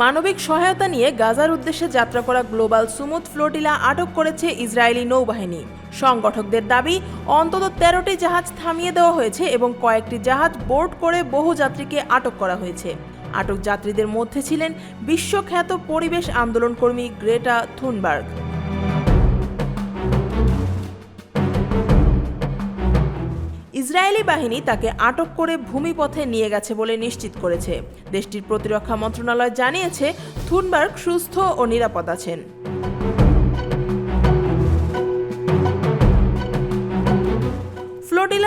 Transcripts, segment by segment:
মানবিক সহায়তা নিয়ে গাজার উদ্দেশ্যে যাত্রা করা গ্লোবাল সুমুদ ফ্লোটিলা আটক করেছে ইসরায়েলি নৌবাহিনী। সংগঠকদের দাবি, অন্তত তেরোটি জাহাজ থামিয়ে দেওয়া হয়েছে এবং কয়েকটি জাহাজ বোর্ড করে বহু যাত্রীকে আটক করা হয়েছে। আটক যাত্রীদের মধ্যে ছিলেন বিশ্বখ্যাত পরিবেশ আন্দোলনকর্মী গ্রেটা থুনবার্গ। ইসরায়েলি বাহিনী তাকে আটক করে ভূমিপথে নিয়ে গেছে বলে নিশ্চিত করেছে। দেশটির প্রতিরক্ষা মন্ত্রণালয় জানিয়েছে, থুনবার্গ সুস্থ ও নিরাপদ আছেন।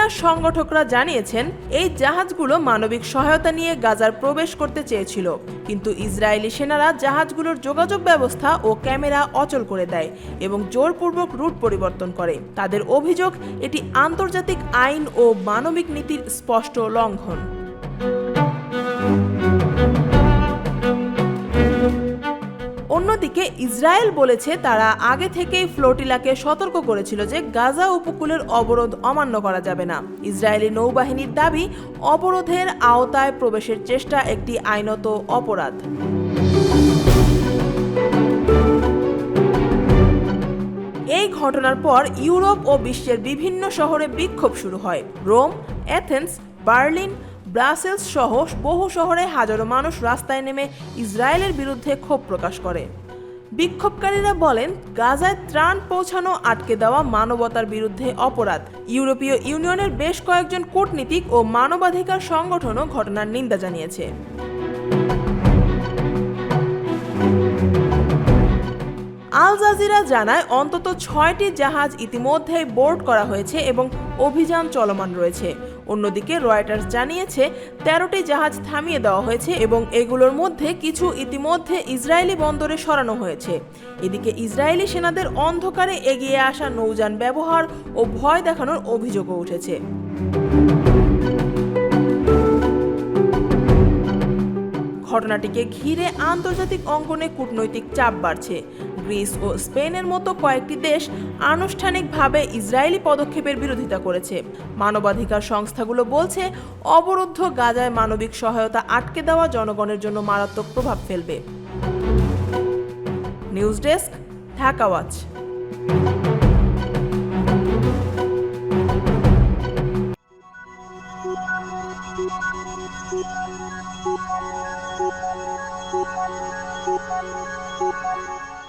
ফ্লোটিলার সংগঠকরা জানিয়েছেন, এই জাহাজগুলো মানবিক সহায়তা নিয়ে গাজার প্রবেশ করতে চেয়েছিল। কিন্তু ইসরায়েলি সেনারা জাহাজগুলোর যোগাযোগ ব্যবস্থা ও ক্যামেরা অচল করে দেয় এবং জোরপূর্বক রুট পরিবর্তন করে। তাদের অভিযোগ, এটি আন্তর্জাতিক আইন ও মানবিক নীতির স্পষ্ট লঙ্ঘন। অন্যদিকে ইসরায়েল বলেছে তারা আগে থেকেই ফ্লোটিলাকে সতর্ক করেছিল যে গাজা উপকূলের অবরোধ অমান্য করা যাবে না। ইসরায়েলি নৌবাহিনীর দাবি, অবরোধের আওতায় প্রবেশের চেষ্টা একটি আইনত অপরাধ। এই ঘটনার পর ইউরোপ ও বিশ্বের বিভিন্ন শহরে বিক্ষোভ শুরু হয়। রোম, অ্যাথেন্স, বার্লিন ব্রাসেলস সহ বহু শহরে হাজারো মানুষ রাস্তায় নেমে ইসরায়েলের বিরুদ্ধে ক্ষোভ প্রকাশ করে। বিক্ষোভকারীরা বলেন, গাজায় ত্রাণ পৌঁছানো আটকে দেওয়া মানবতার বিরুদ্ধে অপরাধ। ইউরোপীয় ইউনিয়নের বেশ কয়েকজন কূটনীতিক ও মানবাধিকার সংগঠনও ঘটনার নিন্দা জানিয়েছে। আল জাজিরা জানায়, অন্তত ছয়টি জাহাজ ইতিমধ্যেই বোর্ড করা হয়েছে এবং অভিযান চলমান রয়েছে। অন্যদিকে রয়টার্স জানিয়েছে, তেরোটি জাহাজ থামিয়ে দেওয়া হয়েছে এবং এগুলোর মধ্যে কিছু ইতিমধ্যে ইসরায়েলি বন্দরে সরানো হয়েছে। এদিকে ইসরায়েলি সেনাদের অন্ধকারে এগিয়ে আসা নৌযান ব্যবহার ও ভয় দেখানোর অভিযোগও উঠেছে। ঘটনাটিকে ঘিরে আন্তর্জাতিক অঙ্গনে কূটনৈতিক চাপ বাড়ছে। গ্রিস ও স্পেনের মতো কয়েকটি দেশ আনুষ্ঠানিকভাবে ইসরায়েলি পদক্ষেপের বিরোধিতা করেছে। মানবাধিকার সংস্থাগুলো বলছে, অবরুদ্ধ গাজায় মানবিক সহায়তা আটকে দেওয়া জনগণের জন্য মারাত্মক প্রভাব ফেলবে। News desk, Dhaka Thank you.